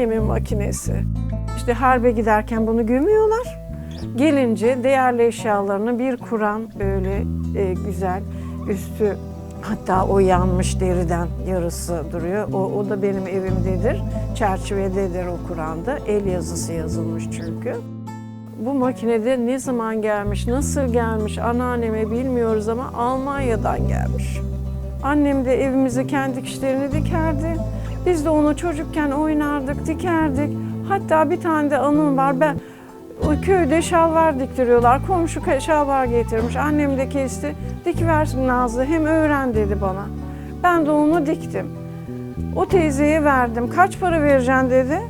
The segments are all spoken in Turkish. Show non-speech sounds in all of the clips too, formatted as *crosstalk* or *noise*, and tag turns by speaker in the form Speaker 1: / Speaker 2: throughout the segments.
Speaker 1: anneannemin makinesi. İşte harbe giderken bunu gömüyorlar. Gelince değerli eşyalarını bir kuran böyle e, güzel üstü hatta o yanmış deriden yarısı duruyor. O, o da benim evimdedir. Çerçevededir o Kur'an'da. El yazısı yazılmış çünkü. Bu makinede ne zaman gelmiş, nasıl gelmiş anneanneme bilmiyoruz ama Almanya'dan gelmiş. Annem de evimize kendi kişilerini dikerdi. Biz de onu çocukken oynardık, dikerdik. Hatta bir tane de anım var. Ben köyde şalvar diktiriyorlar. Komşu şalvar getirmiş. Annem de kesti. Dikiversin Nazlı. Hem öğren dedi bana. Ben de onu diktim. O teyzeye verdim. Kaç para vereceksin dedi.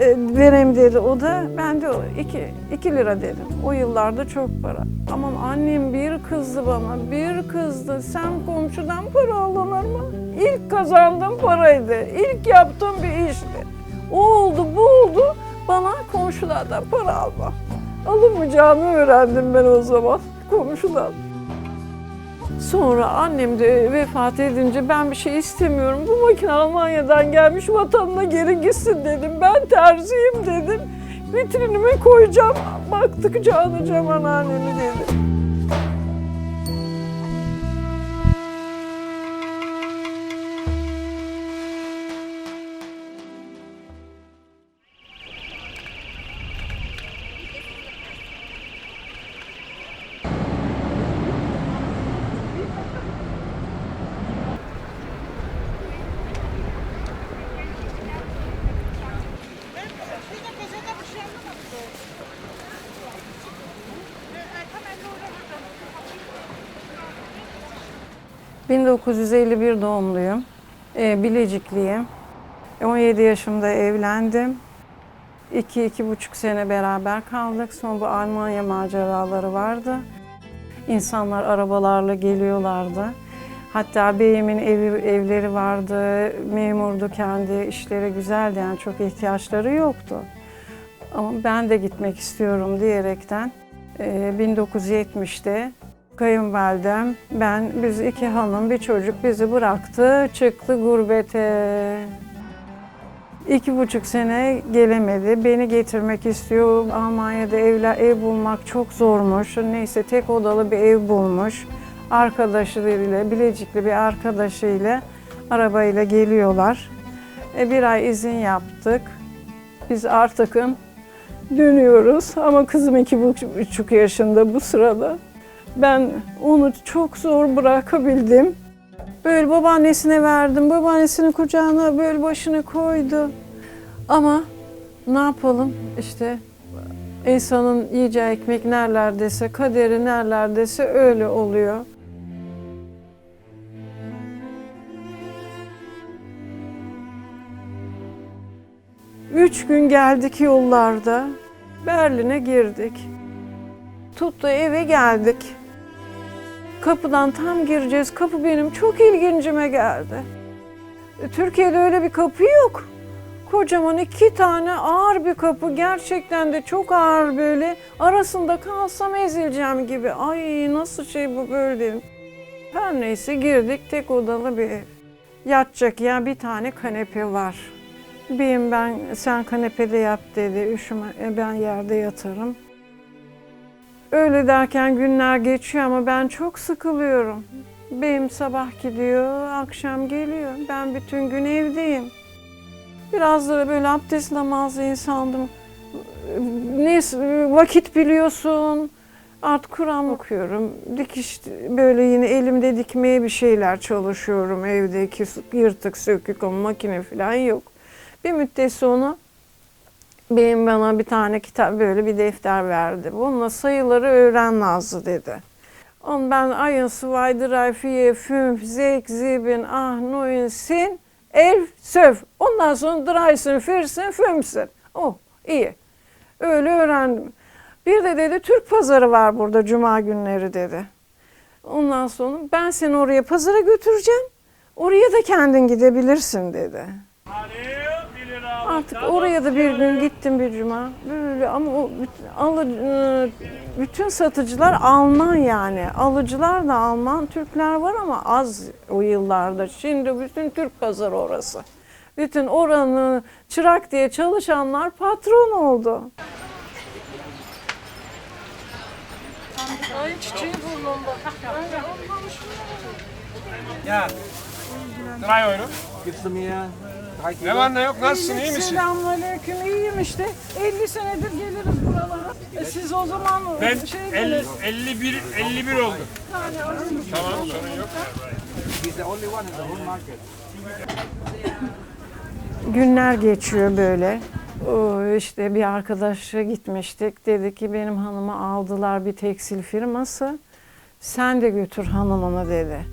Speaker 1: E, vereyim dedi o da. Ben de o iki, iki lira dedim. O yıllarda çok para. Aman annem bir kızdı bana, bir kızdı. Sen komşudan para alınır mı? İlk kazandığım paraydı. İlk yaptığım bir işti. O oldu, bu oldu. Bana komşulardan para alma. Alınmayacağını öğrendim ben o zaman komşudan. Sonra annem de vefat edince ben bir şey istemiyorum. Bu makine Almanya'dan gelmiş vatanına geri gitsin dedim. Ben terziyim dedim. Vitrinime koyacağım. Baktıkça alacağım anneannemi dedim. 1951 doğumluyum. Ee, Bilecikliyim. 17 yaşımda evlendim. 2-2,5 sene beraber kaldık. Sonra bu Almanya maceraları vardı. İnsanlar arabalarla geliyorlardı. Hatta beyimin evi, evleri vardı, memurdu kendi, işleri güzeldi yani çok ihtiyaçları yoktu. Ama ben de gitmek istiyorum diyerekten e, 1970'te kayınvalidem, ben, biz iki hanım, bir çocuk bizi bıraktı, çıktı gurbete. İki buçuk sene gelemedi. Beni getirmek istiyor. Almanya'da evler, ev bulmak çok zormuş. Neyse tek odalı bir ev bulmuş. Arkadaşlarıyla, Bilecikli bir arkadaşıyla arabayla geliyorlar. E, bir ay izin yaptık. Biz artıkın dönüyoruz ama kızım iki buçuk yaşında bu sırada. Ben onu çok zor bırakabildim. Böyle babaannesine verdim. Babaannesinin kucağına böyle başını koydu. Ama ne yapalım işte insanın yiyeceği ekmek nerelerdeyse, kaderi nerelerdeyse öyle oluyor. Üç gün geldik yollarda. Berlin'e girdik. Tuttu eve geldik. Kapıdan tam gireceğiz. Kapı benim çok ilgincime geldi. E, Türkiye'de öyle bir kapı yok. Kocaman iki tane ağır bir kapı. Gerçekten de çok ağır böyle. Arasında kalsam ezileceğim gibi. Ay nasıl şey bu böyle dedim. Her neyse girdik. Tek odalı bir ev. Yatacak ya bir tane kanepe var. Beyim ben sen kanepede yat dedi. Üşüme e, ben yerde yatarım. Öyle derken günler geçiyor ama ben çok sıkılıyorum. Beyim sabah gidiyor, akşam geliyor. Ben bütün gün evdeyim. Biraz da böyle abdest namazı insandım. Ne vakit biliyorsun. Artık Kur'an okuyorum. Dikiş böyle yine elimde dikmeye bir şeyler çalışıyorum. Evdeki yırtık sökük ama makine falan yok. Bir müddet sonra benim bana bir tane kitap böyle bir defter verdi. Bununla sayıları öğren Nazlı dedi. Und ben ayın drei, vier, fünf, sechs, sieben, acht, neun, zehn, elf, zwölf. Ondan sonra dreizehn, vierzehn, fünfzehn. Oh iyi. Öyle öğrendim. Bir de dedi Türk pazarı var burada cuma günleri dedi. Ondan sonra ben seni oraya pazara götüreceğim. Oraya da kendin gidebilirsin dedi. Artık oraya da bir gün gittim bir cuma. Böyle ama o alı, e, bütün satıcılar Alman yani. Alıcılar da Alman, Türkler var ama az o yıllarda. Şimdi bütün Türk pazarı orası. Bütün oranın çırak diye çalışanlar patron oldu. Ay çiçeği burnumda.
Speaker 2: Ya. Try Euro.
Speaker 3: Gibst du mir?
Speaker 2: Ne var ne yok nasılsın iyi misin?
Speaker 1: Selamünaleyküm iyiyim işte. 50 senedir geliriz buralara. E siz o zaman
Speaker 2: Ben
Speaker 1: şey
Speaker 2: 50, 51 51 oldum. Tamam sorun yok.
Speaker 3: He's the only one in the whole market.
Speaker 1: Günler geçiyor böyle. O işte bir arkadaşa gitmiştik. Dedi ki benim hanımı aldılar bir tekstil firması. Sen de götür hanımını dedi.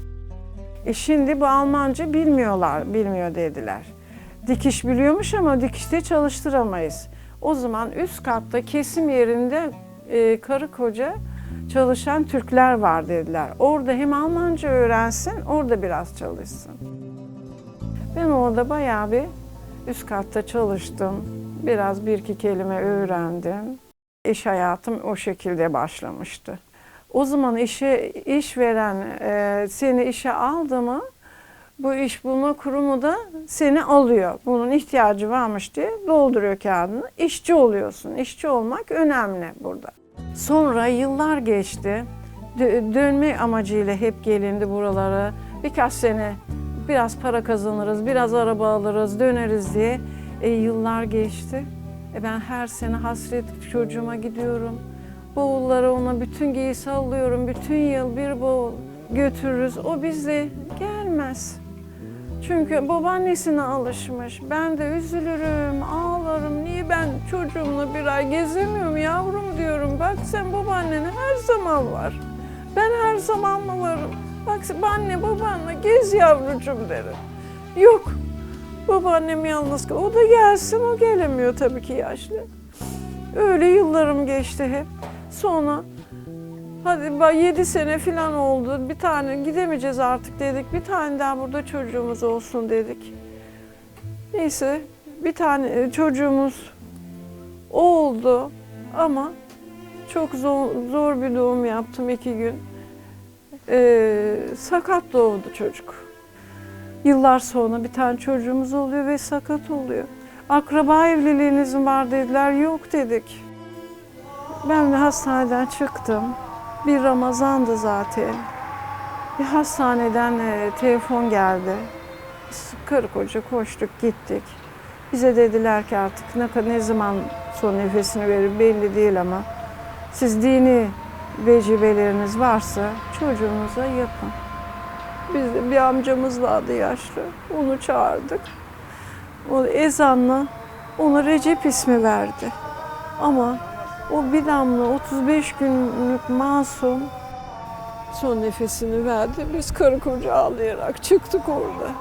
Speaker 1: E şimdi bu Almanca bilmiyorlar, bilmiyor dediler. Dikiş biliyormuş ama dikişte çalıştıramayız. O zaman üst katta kesim yerinde e, karı koca çalışan Türkler var dediler. Orada hem Almanca öğrensin, orada biraz çalışsın. Ben orada bayağı bir üst katta çalıştım. Biraz bir iki kelime öğrendim. İş hayatım o şekilde başlamıştı. O zaman işe iş veren e, seni işe aldı mı bu iş bulma kurumu da seni alıyor. Bunun ihtiyacı varmış diye dolduruyor kağıdını. İşçi oluyorsun. İşçi olmak önemli burada. Sonra yıllar geçti. Dö- dönme amacıyla hep gelindi buralara. Birkaç sene biraz para kazanırız, biraz araba alırız, döneriz diye. E, yıllar geçti. E, ben her sene hasret çocuğuma gidiyorum. Bavullara ona bütün giysi alıyorum. Bütün yıl bir bavul götürürüz. O bize gelmez. Çünkü babaannesine alışmış. Ben de üzülürüm, ağlarım. Niye ben çocuğumla bir ay gezemiyorum yavrum diyorum. Bak sen babaannene her zaman var. Ben her zaman mı varım? Bak anne babanla gez yavrucuğum derim. Yok. Babaannem yalnız kal. O da gelsin. O gelemiyor tabii ki yaşlı. Öyle yıllarım geçti hep. Sonra hadi 7 sene falan oldu. Bir tane gidemeyeceğiz artık dedik. Bir tane daha burada çocuğumuz olsun dedik. Neyse bir tane e, çocuğumuz oldu ama çok zor, zor bir doğum yaptım iki gün. Ee, sakat doğdu çocuk. Yıllar sonra bir tane çocuğumuz oluyor ve sakat oluyor. Akraba evliliğiniz var dediler. Yok dedik. Ben de hastaneden çıktım. Bir Ramazan'dı zaten. Bir hastaneden e, telefon geldi. Biz karı koca koştuk gittik. Bize dediler ki artık ne, ne zaman son nefesini verir belli değil ama siz dini vecibeleriniz varsa çocuğunuza yapın. Biz de bir amcamız vardı yaşlı. Onu çağırdık. O ezanla ona Recep ismi verdi. Ama o bir damla 35 günlük masum son nefesini verdi. Biz karı koca ağlayarak çıktık orada.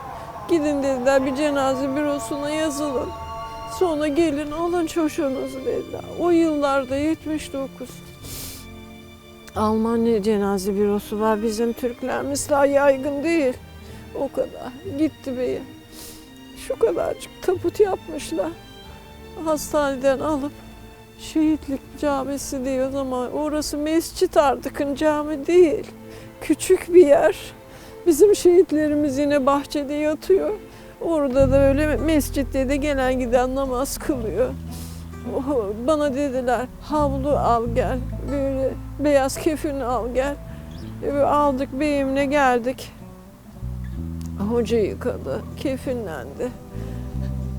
Speaker 1: Gidin dediler bir cenaze bürosuna yazılın. Sonra gelin alın çocuğunuzu dediler. O yıllarda 79. Almanya cenaze bürosu var. Bizim Türkler mesela yaygın değil. O kadar. Gitti beyim. Şu kadarcık tabut yapmışlar. Hastaneden alıp şehitlik camisi diyor ama orası mescit artık cami değil. Küçük bir yer. Bizim şehitlerimiz yine bahçede yatıyor. Orada da öyle mescitte de gelen giden namaz kılıyor. Oh, Bana dediler havlu al gel, böyle beyaz kefin al gel. E, Aldık beyimle geldik. Hoca yıkadı, kefinlendi.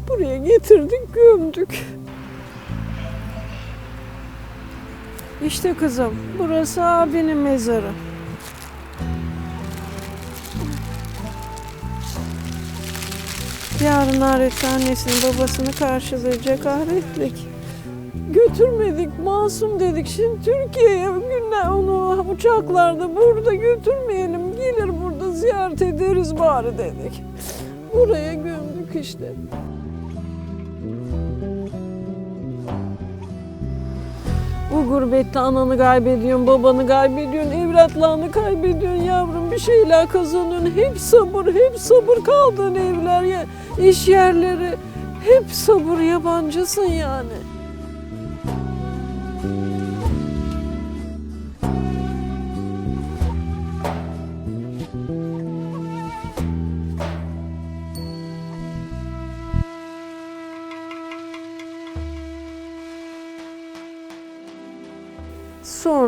Speaker 1: Buraya getirdik, gömdük. İşte kızım, burası abinin mezarı. Yarın ahirette annesini babasını karşılayacak ahretlik. Götürmedik, masum dedik. Şimdi Türkiye'ye günler onu uçaklarda burada götürmeyelim. Gelir burada ziyaret ederiz bari dedik. Buraya gömdük işte. Bu gurbette ananı kaybediyorsun, babanı kaybediyorsun, evlatlarını kaybediyorsun yavrum. Bir şeyler kazanıyorsun. Hep sabır, hep sabır kaldığın evler, ya, iş yerleri. Hep sabır, yabancısın yani.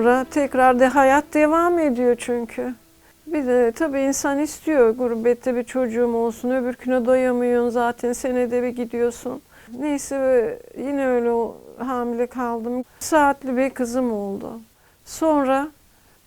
Speaker 1: Sonra tekrar de hayat devam ediyor çünkü. Bir de tabii insan istiyor gurbette bir çocuğum olsun. Öbürküne doyamıyorsun zaten senede bir gidiyorsun. Neyse yine öyle hamile kaldım. Saatli bir kızım oldu. Sonra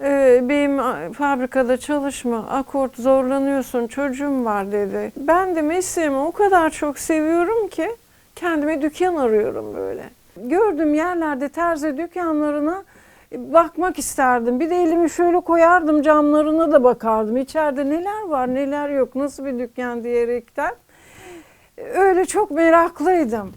Speaker 1: e, benim fabrikada çalışma, akort zorlanıyorsun, çocuğum var dedi. Ben de mesleğimi o kadar çok seviyorum ki kendime dükkan arıyorum böyle. Gördüğüm yerlerde terzi dükkanlarına bakmak isterdim. Bir de elimi şöyle koyardım camlarına da bakardım. İçeride neler var neler yok nasıl bir dükkan diyerekten. Öyle çok meraklıydım.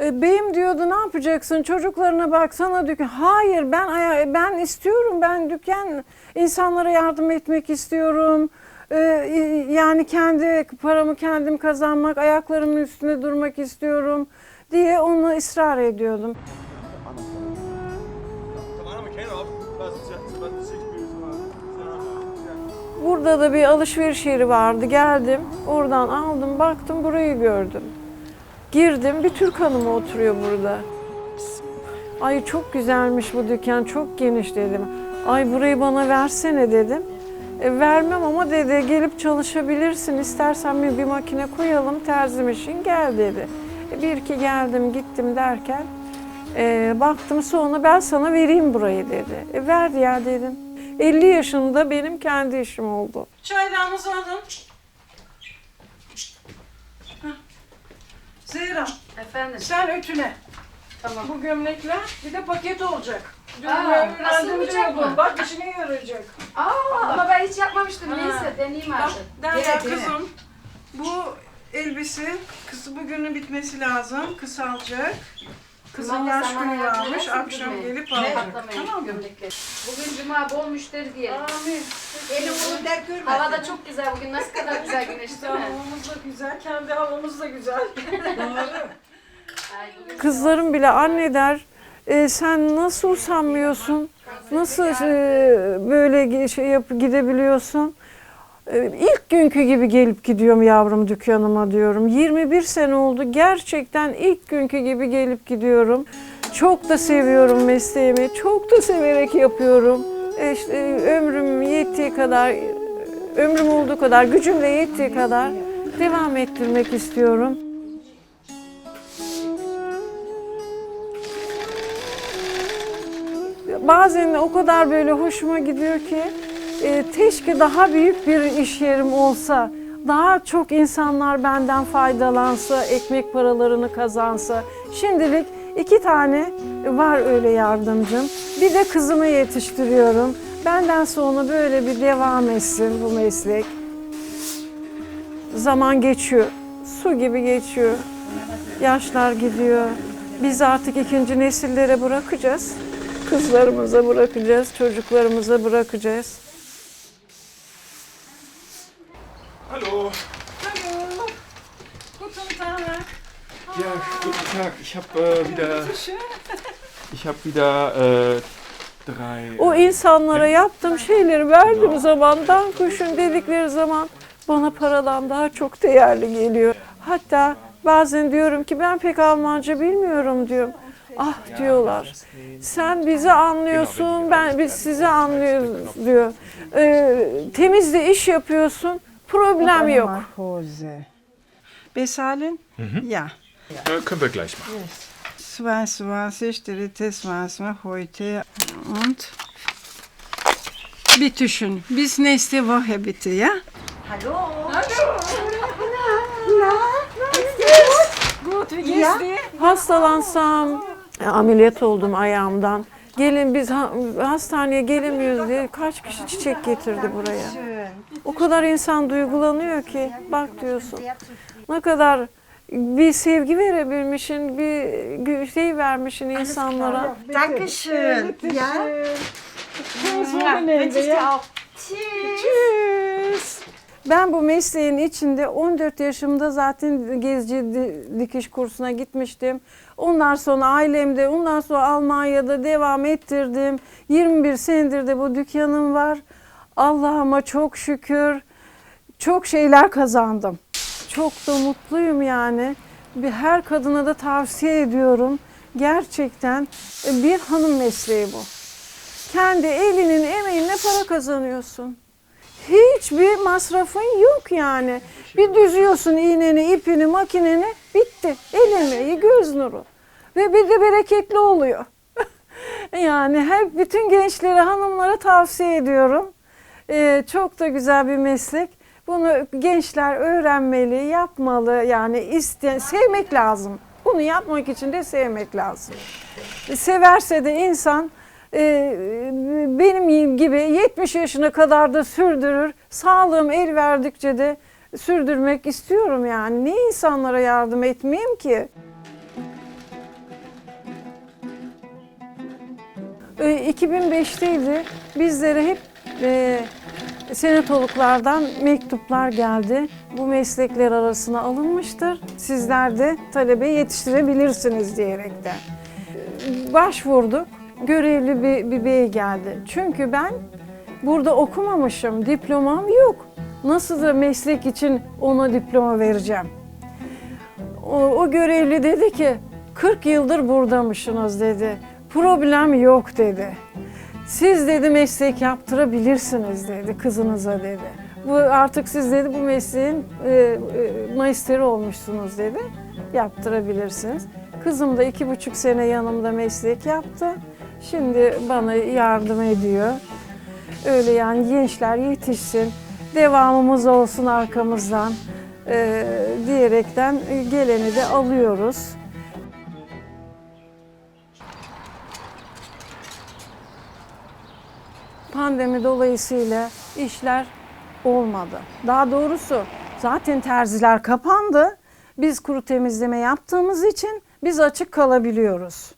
Speaker 1: E, Beyim diyordu ne yapacaksın çocuklarına baksana dükkan. Hayır ben ben istiyorum ben dükkan insanlara yardım etmek istiyorum. E, yani kendi paramı kendim kazanmak ayaklarımın üstünde durmak istiyorum diye onu ısrar ediyordum. Burada da bir alışveriş yeri vardı. Geldim, oradan aldım, baktım burayı gördüm. Girdim, bir Türk hanımı oturuyor burada. Ay çok güzelmiş bu dükkan, çok geniş dedim. Ay burayı bana versene dedim. E, vermem ama dedi gelip çalışabilirsin. İstersen bir, bir makine koyalım terzim için gel dedi. E, bir iki geldim gittim derken e, baktım sonra ben sana vereyim burayı dedi. E, ver ya dedim. 50 yaşında benim kendi işim oldu. Çaylarınızı alın. Hah. Zehra
Speaker 4: Efendim.
Speaker 1: sen ütüle.
Speaker 4: Tamam.
Speaker 1: Bu gömlekler bir de paket olacak. Dün
Speaker 4: Aa, asılmayacak mı?
Speaker 1: Bak işine yarayacak.
Speaker 4: Aa, ama ben hiç yapmamıştım.
Speaker 1: Ha.
Speaker 4: Neyse deneyeyim
Speaker 1: Bak
Speaker 4: artık.
Speaker 1: Derya
Speaker 4: dene.
Speaker 1: kızım bu elbise kısa bugünün bitmesi lazım. Kısalacak. Kızın
Speaker 4: Cuma
Speaker 1: yaş günü varmış.
Speaker 4: nasıl
Speaker 1: Akşam gelip alacak. Tamam mı?
Speaker 4: gömlekleri. Bugün cuma bol müşteri diyelim.
Speaker 1: Amin.
Speaker 5: Elim onu der görmesin.
Speaker 4: Hava da çok güzel bugün. Nasıl kadar güzel güneş değil mi?
Speaker 1: Havamız da güzel, kendi havamız da güzel. *laughs*
Speaker 4: Ay, bugün
Speaker 1: Kızlarım bile anne der, "E, sen nasıl usanmıyorsun? Nasıl e, böyle şey yap gidebiliyorsun? İlk günkü gibi gelip gidiyorum yavrum dükkanıma diyorum. 21 sene oldu. Gerçekten ilk günkü gibi gelip gidiyorum. Çok da seviyorum mesleğimi. Çok da severek yapıyorum. E, işte, ömrüm yettiği kadar, ömrüm olduğu kadar, gücüm de yettiği kadar devam ettirmek istiyorum. bazen o kadar böyle hoşuma gidiyor ki e, keşke daha büyük bir iş yerim olsa, daha çok insanlar benden faydalansa, ekmek paralarını kazansa. Şimdilik iki tane var öyle yardımcım. Bir de kızımı yetiştiriyorum. Benden sonra böyle bir devam etsin bu meslek. Zaman geçiyor, su gibi geçiyor. Yaşlar gidiyor. Biz artık ikinci nesillere bırakacağız. Kızlarımıza bırakacağız, çocuklarımıza bırakacağız.
Speaker 2: Hallo.
Speaker 1: Hallo. Guten Tag.
Speaker 2: Ja, guten Tag. Ich habe äh, wieder, *laughs* ich habe wieder äh.
Speaker 1: O
Speaker 2: äh,
Speaker 1: insanlara yaptığım şeyleri verdiğim zaman, dankuşun dedikleri zaman bana paradan daha çok değerli geliyor. Hatta bazen diyorum ki ben pek Almanca bilmiyorum diyorum. Ah diyorlar. Sen bizi anlıyorsun, ben biz sizi anlıyoruz diyor. Ee, temizde iş yapıyorsun, problem yok.
Speaker 6: Hose. Besalin? Ja.
Speaker 2: äh, können wir gleich machen.
Speaker 6: 22, drittes Maßmal heute und bitteschön. Bis nächste Woche bitte, ja?
Speaker 1: Hastalansam, e, ameliyat oldum ayağımdan. Gelin biz ha- hastaneye gelemiyoruz diye kaç kişi çiçek getirdi buraya. O kadar insan duygulanıyor ki bak diyorsun. Ne kadar bir sevgi verebilmişin, bir gü- şey vermişin insanlara.
Speaker 5: Dankeschön. Ja.
Speaker 1: Tschüss. Ben bu mesleğin içinde 14 yaşımda zaten gezici di- dikiş kursuna gitmiştim. Ondan sonra ailemde, ondan sonra Almanya'da devam ettirdim. 21 senedir de bu dükkanım var. Allah'ıma çok şükür çok şeyler kazandım. Çok da mutluyum yani. Bir her kadına da tavsiye ediyorum. Gerçekten bir hanım mesleği bu. Kendi elinin emeğinle para kazanıyorsun. Hiçbir masrafın yok yani. Bir düzüyorsun iğneni, ipini, makineni bitti. El emeği, göz nuru. Ve bir de bereketli oluyor. *laughs* yani hep bütün gençlere, hanımlara tavsiye ediyorum. Ee, çok da güzel bir meslek. Bunu gençler öğrenmeli, yapmalı. Yani iste, sevmek lazım. Bunu yapmak için de sevmek lazım. Severse de insan benim gibi 70 yaşına kadar da sürdürür. Sağlığım el verdikçe de sürdürmek istiyorum yani. Niye insanlara yardım etmeyeyim ki? E, 2005'teydi. Bizlere hep e, senatoluklardan mektuplar geldi. Bu meslekler arasına alınmıştır. Sizler de talebe yetiştirebilirsiniz diyerekten. E, Başvurduk. Görevli bir, bir bey geldi. Çünkü ben burada okumamışım, diplomam yok. Nasıl da meslek için ona diploma vereceğim? O, o görevli dedi ki 40 yıldır buradamışsınız dedi. Problem yok dedi. Siz dedi meslek yaptırabilirsiniz dedi kızınıza dedi. Bu artık siz dedi bu mesleğin e, e, maesteri olmuşsunuz dedi. Yaptırabilirsiniz. Kızım da iki buçuk sene yanımda meslek yaptı. Şimdi bana yardım ediyor. Öyle yani gençler yetişsin, devamımız olsun arkamızdan e, diyerekten geleni de alıyoruz. Pandemi dolayısıyla işler olmadı. Daha doğrusu zaten terziler kapandı. Biz kuru temizleme yaptığımız için biz açık kalabiliyoruz.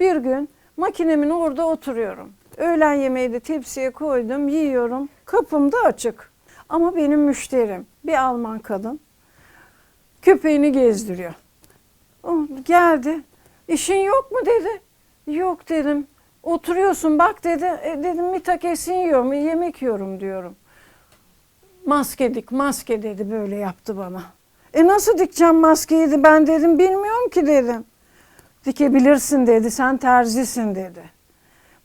Speaker 1: Bir gün makinemin orada oturuyorum. Öğlen yemeği de tepsiye koydum, yiyorum. Kapım da açık. Ama benim müşterim bir Alman kadın köpeğini gezdiriyor. O geldi. İşin yok mu dedi. Yok dedim. Oturuyorsun bak dedi. E, dedim mitak esin yiyorum, yemek yiyorum diyorum. Maske dik, maske dedi böyle yaptı bana. E nasıl dikeceğim maskeyi de ben dedim bilmiyorum ki dedim. Dikebilirsin dedi, sen terzisin dedi.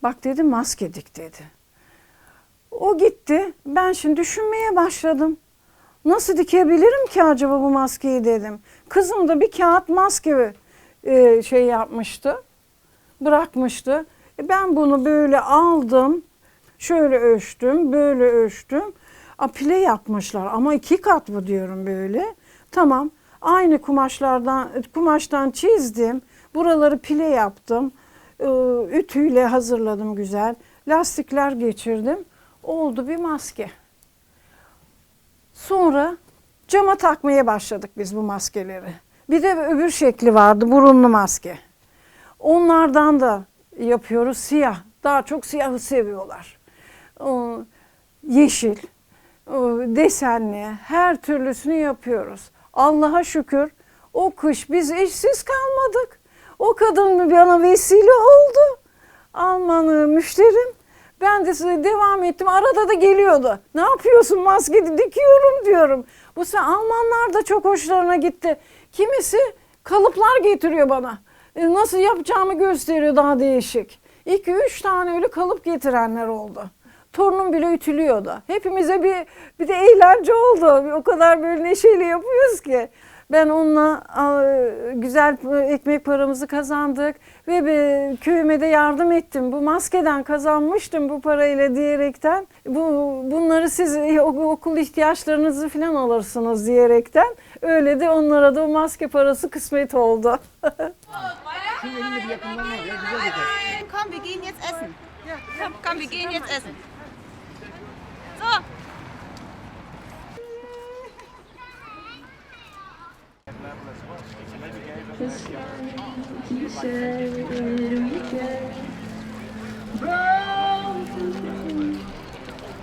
Speaker 1: Bak dedi maske dik dedi. O gitti, ben şimdi düşünmeye başladım. Nasıl dikebilirim ki acaba bu maskeyi dedim. Kızım da bir kağıt maske e, şey yapmıştı, bırakmıştı. E ben bunu böyle aldım, şöyle ölçtüm, böyle ölçtüm. A, pile yapmışlar ama iki kat bu diyorum böyle. Tamam, aynı kumaşlardan kumaştan çizdim. Buraları pile yaptım. Ee, Ütüyle hazırladım güzel. Lastikler geçirdim. Oldu bir maske. Sonra cama takmaya başladık biz bu maskeleri. Bir de öbür şekli vardı burunlu maske. Onlardan da yapıyoruz siyah. Daha çok siyahı seviyorlar. O, yeşil, o, desenli her türlüsünü yapıyoruz. Allah'a şükür o kış biz işsiz kalmadık. O kadın bana vesile oldu. Almanı müşterim. Ben de size devam ettim. Arada da geliyordu. Ne yapıyorsun maske dikiyorum diyorum. Bu sefer Almanlar da çok hoşlarına gitti. Kimisi kalıplar getiriyor bana. E, Nasıl yapacağımı gösteriyor daha değişik. İki üç tane öyle kalıp getirenler oldu. Torunum bile ütülüyordu. Hepimize bir bir de eğlence oldu. O kadar böyle neşeyle yapıyoruz ki. Ben onunla güzel ekmek paramızı kazandık ve köyüme de yardım ettim. Bu maskeden kazanmıştım bu parayla diyerekten. Bu bunları siz e, okul ihtiyaçlarınızı falan alırsınız diyerekten. Öyle de onlara da o maske parası kısmet oldu. *laughs*
Speaker 7: Komm, wir gehen jetzt essen. Komm, wir gehen jetzt essen. So. this time he said when we get broken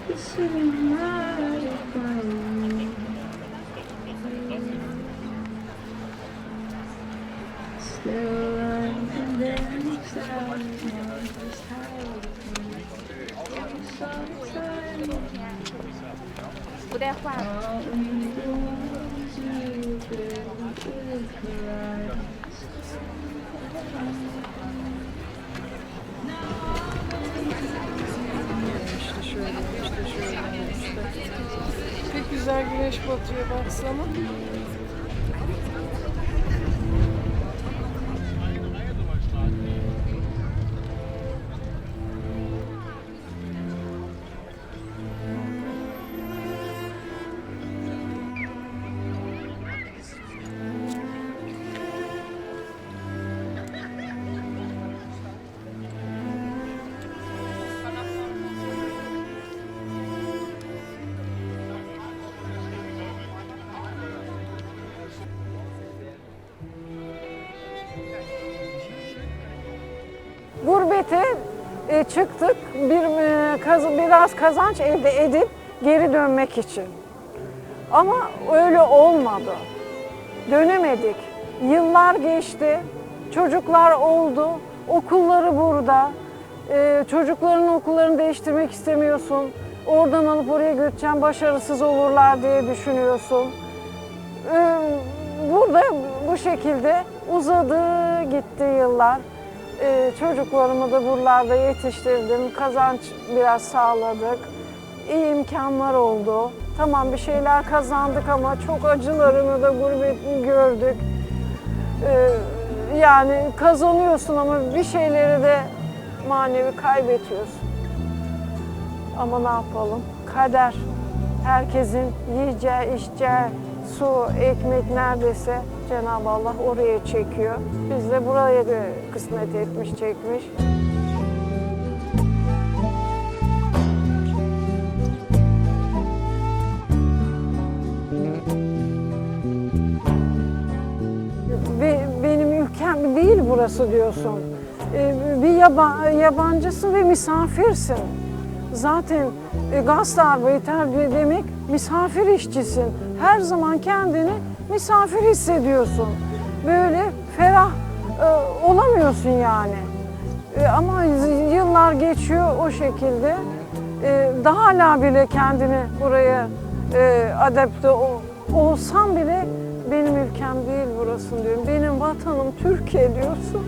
Speaker 7: it's so hard to find still
Speaker 1: İşte şöyle, işte şöyle. İşte. Pek güzel güneş batıyor baksana. Çıktık bir e, biraz kazanç elde edip geri dönmek için. Ama öyle olmadı. Dönemedik. Yıllar geçti. Çocuklar oldu. Okulları burada. E, çocukların okullarını değiştirmek istemiyorsun. Oradan alıp oraya götüreceğim başarısız olurlar diye düşünüyorsun. Ee, Burada bu şekilde uzadı gitti yıllar. Ee, Çocuklarımı da buralarda yetiştirdim. Kazanç biraz sağladık. İyi imkanlar oldu. Tamam bir şeyler kazandık ama çok acılarını da gurbetini gördük. Ee, Yani kazanıyorsun ama bir şeyleri de manevi kaybediyorsun. Ama ne yapalım? Kader. Herkesin yiyeceği, içeceği su, ekmek neredeyse Cenab-ı Allah oraya çekiyor. Biz de buraya da kısmet etmiş, çekmiş. Be- benim ülkem değil burası diyorsun. Ee, Bir yaba- yabancısın ve misafirsin. Zaten e, Gastarbeiter de- demek misafir işçisin. Her zaman kendini misafir hissediyorsun. Böyle ferah e, olamıyorsun yani. E, Ama yıllar geçiyor o şekilde. E, Daha hala bile kendini buraya e, adapte ol- olsam bile benim ülkem değil burası diyorum. Benim vatanım Türkiye diyorsun.